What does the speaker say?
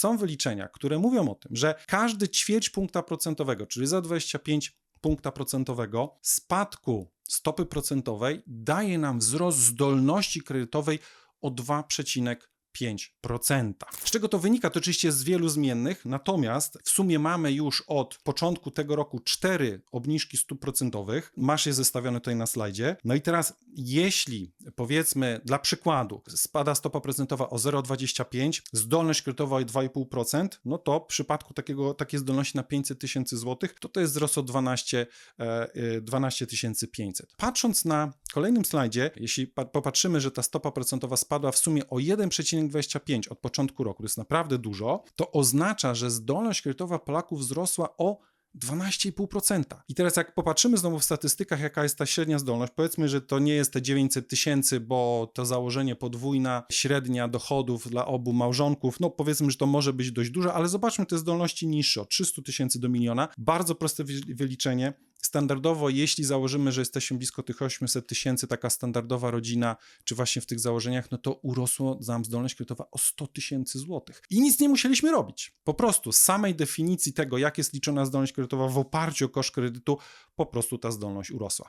są wyliczenia, które mówią o tym, że każdy ćwierć punkta procentowego, czyli za 25 punkta procentowego spadku stopy procentowej daje nam wzrost zdolności kredytowej o 2,5%. Z czego to wynika? To oczywiście z wielu zmiennych, natomiast w sumie mamy już od początku tego roku cztery obniżki stóp procentowych. Masz je zestawione tutaj na slajdzie. No i teraz, jeśli powiedzmy dla przykładu spada stopa procentowa o 0,25, zdolność kredytowa o 2,5%, no to w przypadku takiego, takiej zdolności na 500 tysięcy złotych, to to jest wzrost o 12, e, e, 12 500. Patrząc na kolejnym slajdzie, jeśli pa- popatrzymy, że ta stopa procentowa spadła w sumie o 1,25 od początku roku, to jest naprawdę dużo, to oznacza, że zdolność kredytowa Polaków wzrosła o 12,5%. I teraz jak popatrzymy znowu w statystykach, jaka jest ta średnia zdolność, powiedzmy, że to nie jest te 900 tysięcy, bo to założenie podwójna średnia dochodów dla obu małżonków, no powiedzmy, że to może być dość dużo, ale zobaczmy te zdolności niższe, od 300 tysięcy do miliona. Bardzo proste wy- wyliczenie. Standardowo, jeśli założymy, że jesteśmy blisko tych 800 tysięcy, taka standardowa rodzina, czy właśnie w tych założeniach, no to urosło nam zdolność kredytowa o 100 tysięcy złotych. I nic nie musieliśmy robić. Po prostu z samej definicji tego, jak jest liczona zdolność kredytowa w oparciu o koszt kredytu, po prostu ta zdolność urosła.